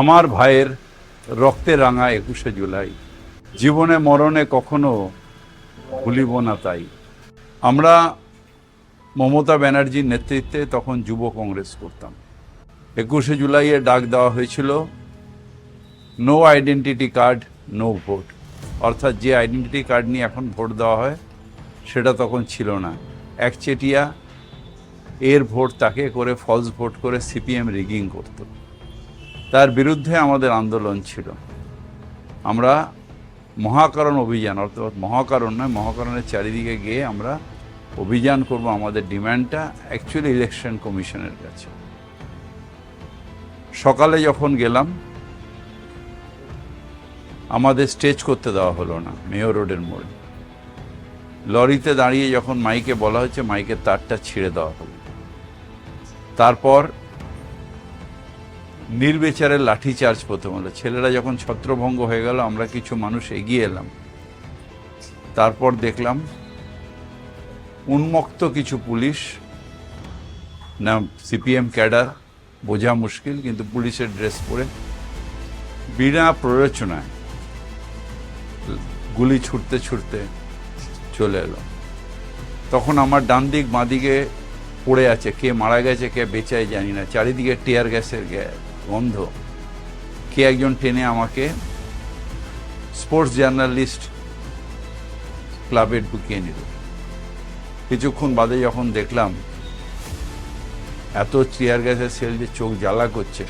আমার ভাইয়ের রক্তে রাঙা একুশে জুলাই। জীবনে মরণে কখনো ভুলিব না তাই। আমরা মমতা ব্যানার্জির নেতৃত্বে তখন যুব কংগ্রেস করতাম। একুশে জুলাইয়ে ডাক দেওয়া হয়েছিল no identity card no vote অর্থাৎ যে আইডেন্টিটি কার্ড নিয়ে এখন ভোট দেওয়া হয়, সেটা তখন ছিল না। একচেটিয়া এর ভোট তাকে করে ফলস ভোট করে সিপিএম রিগিং করতো। তার বিরুদ্ধে আমাদের আন্দোলন ছিল। আমরা মহাকারণ অভিযান, অর্থাৎ মহাকারণ নয়, মহাকারণের চারিদিকে গিয়ে আমরা অভিযান করব আমাদের ডিমান্ডটা অ্যাকচুয়ালি ইলেকশন কমিশনের কাছে। সকালে যখন গেলাম, আমাদের স্টেজ করতে দেওয়া হলো না, মেয়র রোডের মোড়ে। লরিতে দাঁড়িয়ে যখন মাইকে বলা হচ্ছে মাইকের তারটা ছিঁড়ে দেওয়া হলো। তারপর নির্বিচারের লাঠি চার্জ প্রথম হলো। ছেলেরা যখন ছত্রভঙ্গ হয়ে গেল, আমরা কিছু মানুষ এগিয়ে এলাম। তারপর দেখলাম উন্মুক্ত কিছু পুলিশ না সিপিএম ক্যাডার, বোঝা মুশকিল, কিন্তু পুলিশের ড্রেস পরে বিনা প্ররোচনায় গুলি ছুটতে ছুটতে চলে এলো। তখন আমার ডান দিক, বাঁ দিকে পড়ে আছে, কে মারা গেছে, কে বেঁচায় জানি না। চারিদিকে টিয়ার গ্যাসের গ্যা- গন্ধ কে একজন টেনে আমাকে স্পোর্টস জার্নালিস্ট ক্লাবে ঢুকিয়ে নিল। কিছুক্ষণ বাদে যখন দেখলাম, এত চেয়ার গ্যাসের সেল যে চোখ জ্বালা করছে,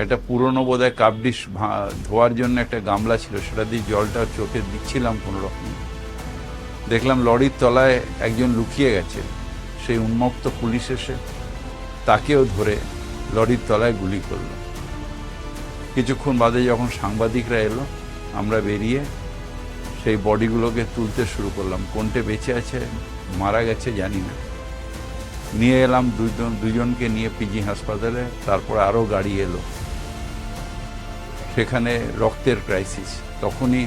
একটা পুরনো বোধহয় কাপডিশ ধোয়ার জন্য একটা গামলা ছিল, সেটা দিয়ে জলটা চোখে দিচ্ছিলাম কোনো রকম দেখলাম লরির তলায় একজন লুকিয়ে গেছে, সেই উন্মুক্ত পুলিশ এসে তাকেও ধরে লরির তলায় গুলি করল। কিছুক্ষণ বাদে যখন সাংবাদিকরা এলো, আমরা বেরিয়ে সেই বডিগুলোকে তুলতে শুরু করলাম। কোনটে বেঁচে আছে, মারা গেছে জানি না। নিয়ে এলাম দুজন দুজনকে নিয়ে পিজি হাসপাতালে, তারপর আরও গাড়ি এলো। সেখানে রক্তের ক্রাইসিস তখনই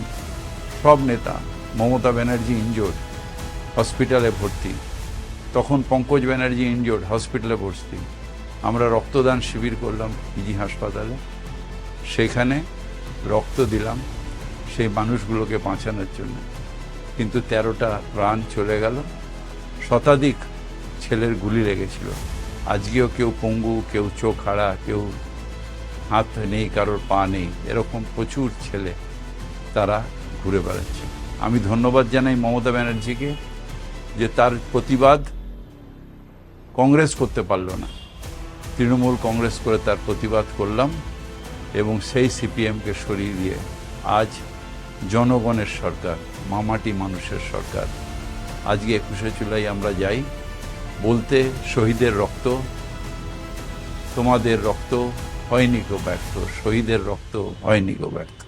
সব নেতা, মমতা ব্যানার্জি ইনজোর্ড হসপিটালে ভর্তি। তখন পঙ্কজ ব্যানার্জি ইনজোর্ড হসপিটালে ভর্তি। আমরা রক্তদান শিবির করলাম পিজি হাসপাতালে। সেখানে রক্ত দিলাম সেই মানুষগুলোকে বাঁচানোর জন্য। কিন্তু তেরোটা প্রাণ চলে গেল। শতাধিক ছেলের গুলি লেগেছিল। আজকেও কেউ পঙ্গু, কেউ চোখ হারা কেউ হাত নেই, কারোর পা নেই, এরকম প্রচুর ছেলে তারা ঘুরে বেড়াচ্ছে। আমি ধন্যবাদ জানাই মমতা ব্যানার্জিকে যে তার প্রতিবাদ কংগ্রেস করতে পারল না। তৃণমূল কংগ্রেস করে তার প্রতিবাদ করলাম এবং সেই সিপিএমকে সরিয়ে দিয়ে আজ জনগণের সরকার, মামাটি মানুষের সরকার। আজকে একুশে জুলাই আমরা যাই। বলতে শহীদের রক্ত, তোমাদের রক্ত, হয়নি গো ব্যর্থ। শহীদের রক্ত, হয়নি গো ব্যর্থ।